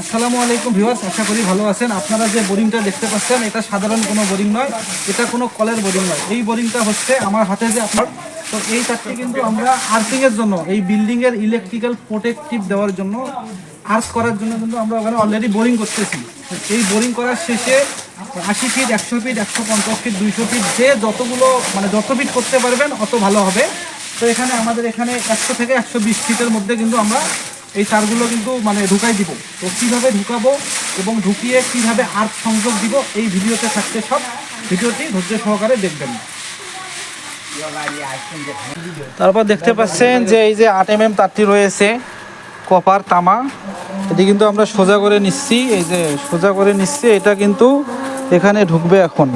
আসসালামু আলাইকুম ভিউয়ার্স, আশা করি ভালো আছেন। আপনারা যে বোরিংটা দেখতে পাচ্ছেন, এটা সাধারণ কোনো বোরিং নয়, এটা কোনো কলের বোরিং নয়। এই বোরিংটা হচ্ছে আমার হাতে যে আপনার, তো এই তারটি কিন্তু আমরা আর্থিং এর জন্য, এই বিল্ডিংয়ের ইলেকট্রিক্যাল প্রোটেক্টিভ দেওয়ার জন্য, আর্থ করার জন্য কিন্তু আমরা ওখানে অলরেডি বোরিং করতেছি। এই বোরিং করার শেষে আশি ফিট একশো ফিট একশো পঞ্চাশ ফিট দুইশো ফিট যে যতগুলো মানে যত ফিট করতে পারবেন, অত ভালো হবে। তো এখানে আমাদের এখানে একশো থেকে একশো বিশ ফিটের মধ্যে কিন্তু আমরা এই তারগুলো কিন্তু মানে ঢুকাই দিব। তো কীভাবে ঢুকাবো এবং ঢুকিয়ে কীভাবে আর্থ সংযোগ দিব, এই ভিডিওতে থাকতে সব। ভিডিওটি ধৈর্য সহকারে দেখবেন। তারপর দেখতে পাচ্ছেন যে এই যে আট এম এম তারটি রয়েছে, কপার, তামা। এটি কিন্তু আমরা সোজা করে নিচ্ছি, এই যে সোজা করে নিচ্ছি, এটা কিন্তু এখানে ঢুকবে এখন।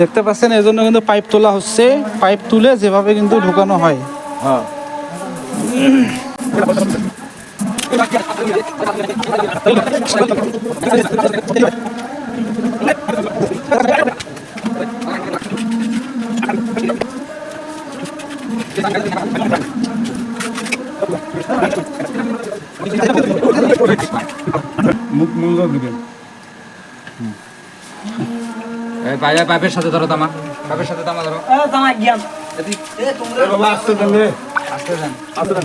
দেখতে পাচ্ছেন এর জন্য কিন্তু পাইপ তোলা হচ্ছে। পাইপ তুলে যেভাবে কিন্তু ঢুকানো হয়। মুখ মূল্য দিবেন এই পাইপের পাইপের সাথে ধরো তামা। পাইপের সাথে তামা ধরো। এদিক। বাবা আসতে দেন রে আসতে দেন। আসতে দেন।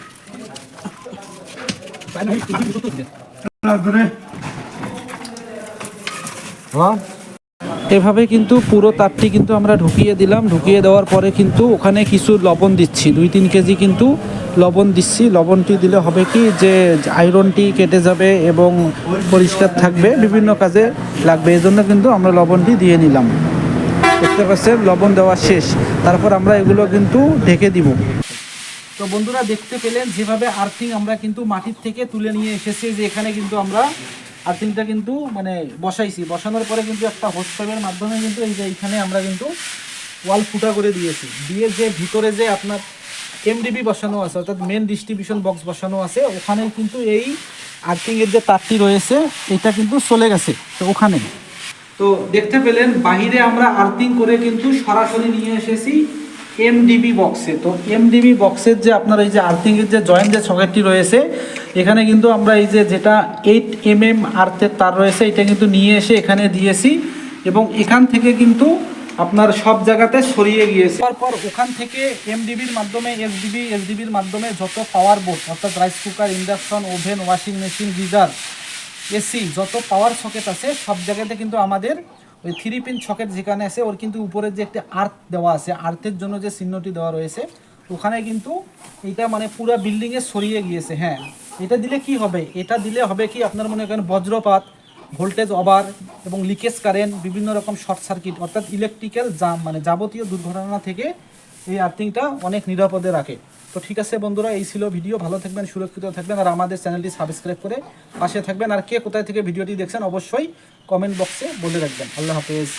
এভাবে কিন্তু পুরো তারটি কিন্তু আমরা ঢুকিয়ে দিলাম। ঢুকিয়ে দেওয়ার পরে কিন্তু ওখানে কিছু লবণ দিচ্ছি। দুই তিন কেজি কিন্তু লবণ দিচ্ছি। লবণটি দিলে হবে কি যে আয়রনটি কেটে যাবে এবং পরিষ্কার থাকবে। বিভিন্ন কাজে লাগবে। এই জন্য কিন্তু আমরা লবণটি দিয়ে নিলাম। দেখতে পাচ্ছেন, লবণ দেওয়া শেষ। তারপর আমরা এগুলো কিন্তু ঢেকে দিব। তো বন্ধুরা দেখতে পেলেন যেভাবে আর্থিং আমরা কিন্তু মাটির থেকে তুলে নিয়ে এসেছি, যে এখানে কিন্তু আমরা আর্থিংটা কিন্তু মানে বসাইছি। বসানোর পরে কিন্তু একটা হোস মাধ্যমে কিন্তু এই যে এইখানে আমরা কিন্তু ওয়াল ফুটা করে দিয়েছি। দিয়ে যে ভিতরে যে আপনার এমডিবি বসানো আছে, অর্থাৎ মেন ডিস্ট্রিবিউশন বক্স বসানো আছে, ওখানে কিন্তু এই আর্থিংয়ের যে তারটি রয়েছে, এটা কিন্তু চলে গেছে তো ওখানে। তো দেখতে পেলেন, বাহিরে আমরা আর্থিং করে কিন্তু সরাসরি নিয়ে এসেছি। এমডিবি বক্সে তো এমডিবি বক্সের যে আপনার এই যে আর্থিংয়ের যে জয়েন্ট যে সকেটটি রয়েছে, এখানে কিন্তু আমরা এই যে যেটা এইট এম এম আর্থের তার রয়েছে, এটা কিন্তু নিয়ে এসে এখানে দিয়েছি এবং এখান থেকে কিন্তু আপনার সব জায়গাতে ছড়িয়ে গিয়েছে। তারপর ওখান থেকে এমডিবির মাধ্যমে এসডিবি এসডিবির মাধ্যমে যত পাওয়ার বোর্ড অর্থাৎ rice cooker induction oven washing machine geyser AC যত পাওয়ার সকেট আছে, সব জায়গাতে কিন্তু আমাদের ওই থ্রি পিন সকেট যেখানে আছে, ওর কিন্তু উপরে যে একটা আর্থ দেওয়া আছে আর্থের জন্য যে চিহ্নটি দেওয়া রয়েছে, ওখানে কিন্তু এটা মানে পুরো বিল্ডিংয়ে সরিয়ে গিয়েছে হ্যাঁ। এটা দিলে কি হবে? এটা দিলে হবে কি আপনার মনে করেন বজ্রপাত ভোল্টেজ ওভার এবং লিকেজ কারেন্ট বিভিন্ন রকম শর্ট সার্কিট অর্থাৎ ইলেকট্রিক্যাল জাম মানে যাবতীয় দুর্ঘটনা থেকে এই আর্থিংটা অনেক নিরাপদে রাখে। তো ঠিক আছে বন্ধুরা, এই ছিল ভিডিও। ভালো থাকবেন, সুরক্ষিত থাকবেন, আর আমাদের চ্যানেলটি সাবস্ক্রাইব করে পাশে থাকবেন। আর কে কোথায় থেকে ভিডিওটি দেখছেন, অবশ্যই কমেন্ট বক্সে বলে রাখবেন। আল্লাহ হাফেজ।